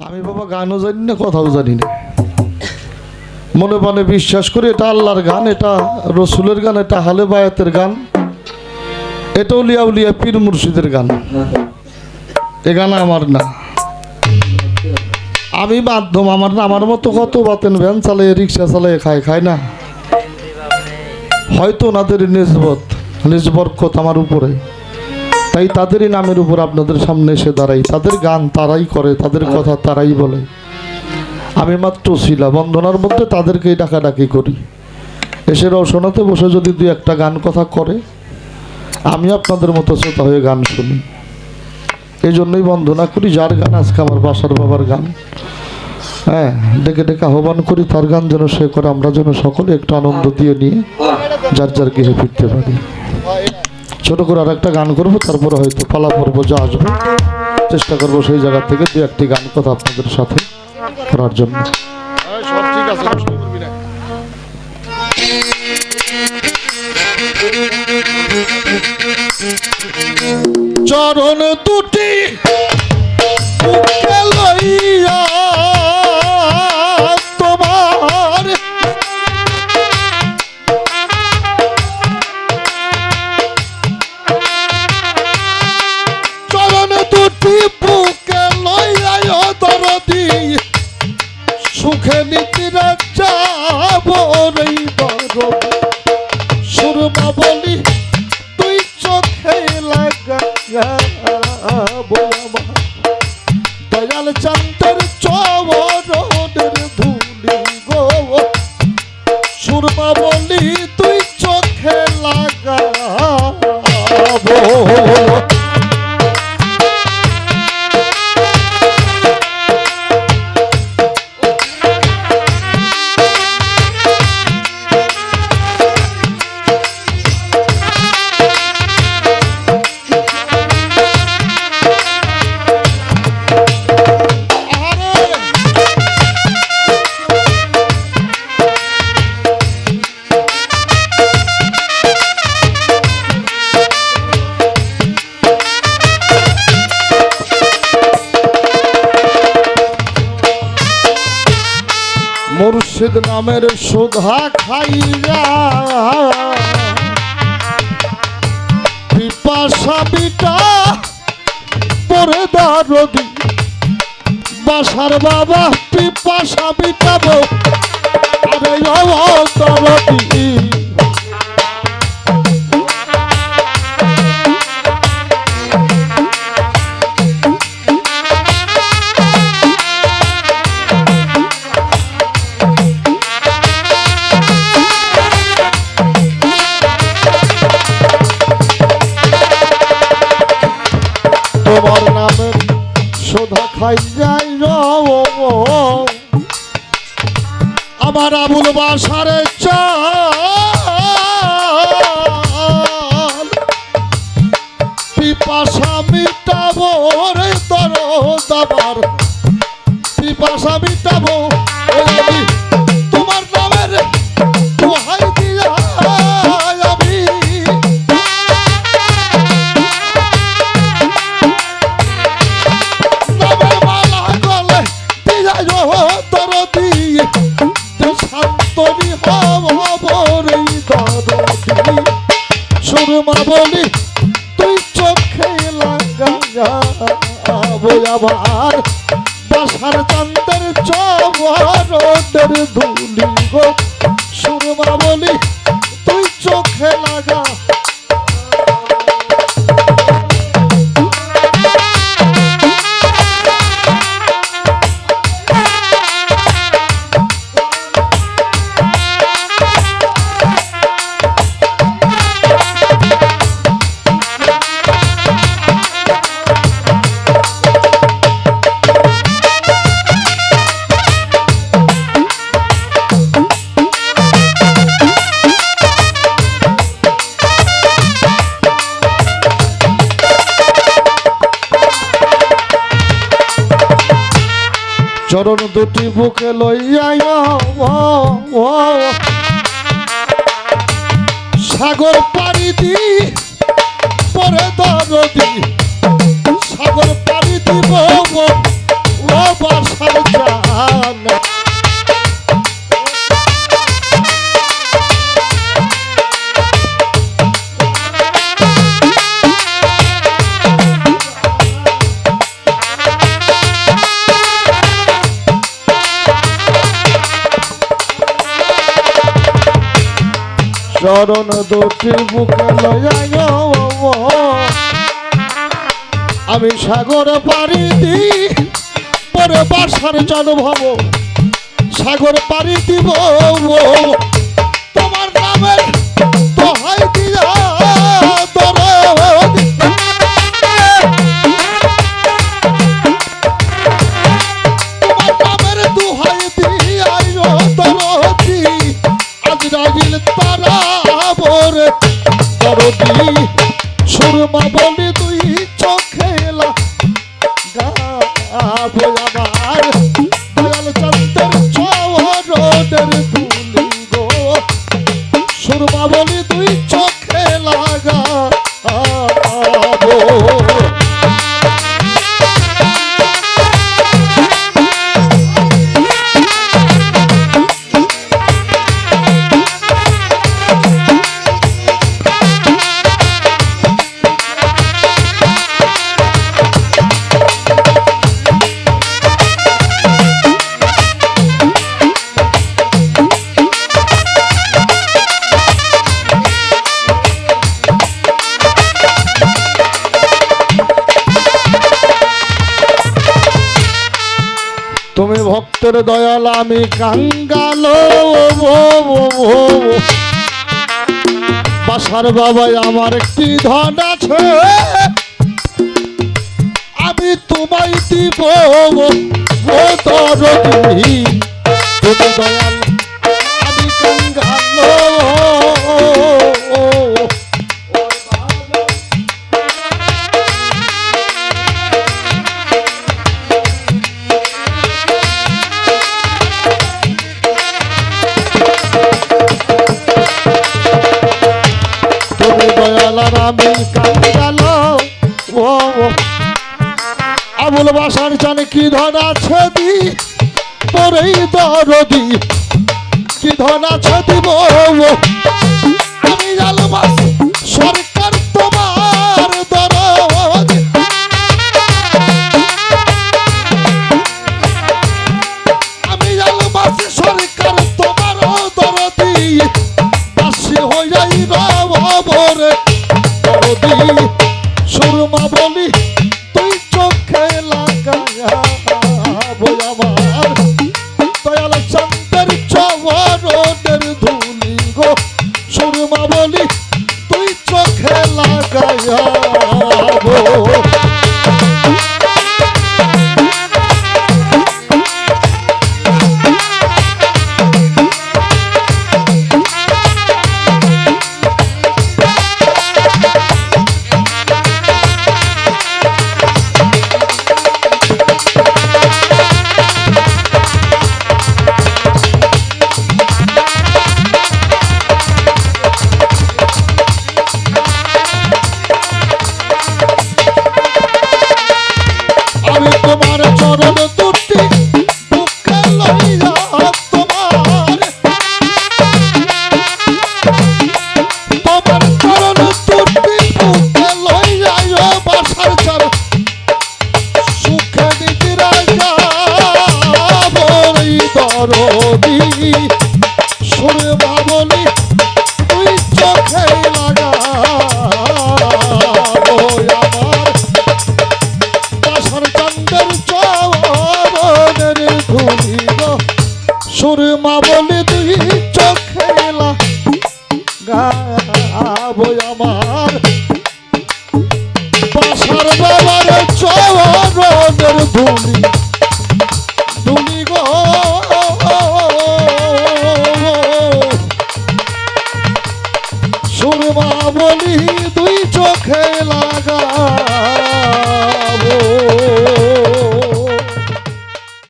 আমি বাবা গানও জানি না, কথাও জানি না। মনে মনে বিশ্বাস করি এটা আল্লাহর গান, এটা রসুলের গান, এটা হালে বায়াতের গান, এটা উলিয়া উলিয়া পীর মুর্শিদের গান। এ গান আমার না। আমি মাধ্যম আমার না, আমার মতো কত বাতেন ভ্যান চালায়, রিক্সা চালায়, খায় খায় না। হয়তো ওনাদের নিজবত নিজবরকত আমার উপরে। তাই তাদেরই নামের উপর আপনাদের সামনে এসে দাঁড়াই। তাদের গান তারাই করে, তাদের কথা তারাই বলে। আমি মাত্র শিলা বন্ধনার মধ্যে তাদেরকেই ডাকাডাকি করি। এসে রওশনাতে বসে যদি দুই একটা গান কথা করে, আমি আপনাদের মতো শ্রোতা হয়ে গান শুনি। এই জন্যই বন্দনা করি, যার গান আজকে আমার বাসার বাবার গান। হ্যাঁ ডেকে ডেকে আহ্বান করি, তার গান যেন সে করে, আমরা যেন সকলে একটু আনন্দ দিয়ে নিয়ে যার যার গৃহে ফিরতে পারি। ছোট করে আর একটা গান করব তারপরে হয়তো পালা পর্ব যা আসবে। চেষ্টা করব সেই জায়গা থেকে দু একটি গান কথা আপনাদের সাথে করার জন্য। চরণ দুটি সুখে নীতিরা যাব রে বড়। সুরমা বলি, তুই চোখে লাগা দয়াল চন্দ্রের চবরণের ধুলি গো। সুরমা বলি মুর্শিদ নামের সুধা খাইয়া। পিপাসা পরে দারদি বাসার বাবা পিপাসা বিটাবো আরে র আমার আবুল বাসারে পিপাসা মিটাবো রে তর আমার। আবার বাসার চান্দের চবরদের ধুলি সুরমা বলি চরণ দুটি বুকে লইয়া সাগর পাড়ি দি পরে দরদি চরণ দুটি বুকে লয়া আমি সাগর পাড়ি দিই পরে বাসার জন্ম সাগর পাড়ি দিব দরদি সুরমা বলি তুই চোখেলা গাবো আমার দয়াল চন্দ্রের চৌহরদের তুই চোখে লাগা। তুমি ভক্তের দয়াল, আমি কাঙ্গাল। বাসার বাবাই, আমার একটি ধন আছে। আমি তোমায় দিব। দরদি আমি কাঙ্গাল ও। আবুল বাসার জানে কি ধন আছে দি? পরেই দরদি। কি ধন আছে দিব সুরমা বাসার বাবার চরণের ধুলি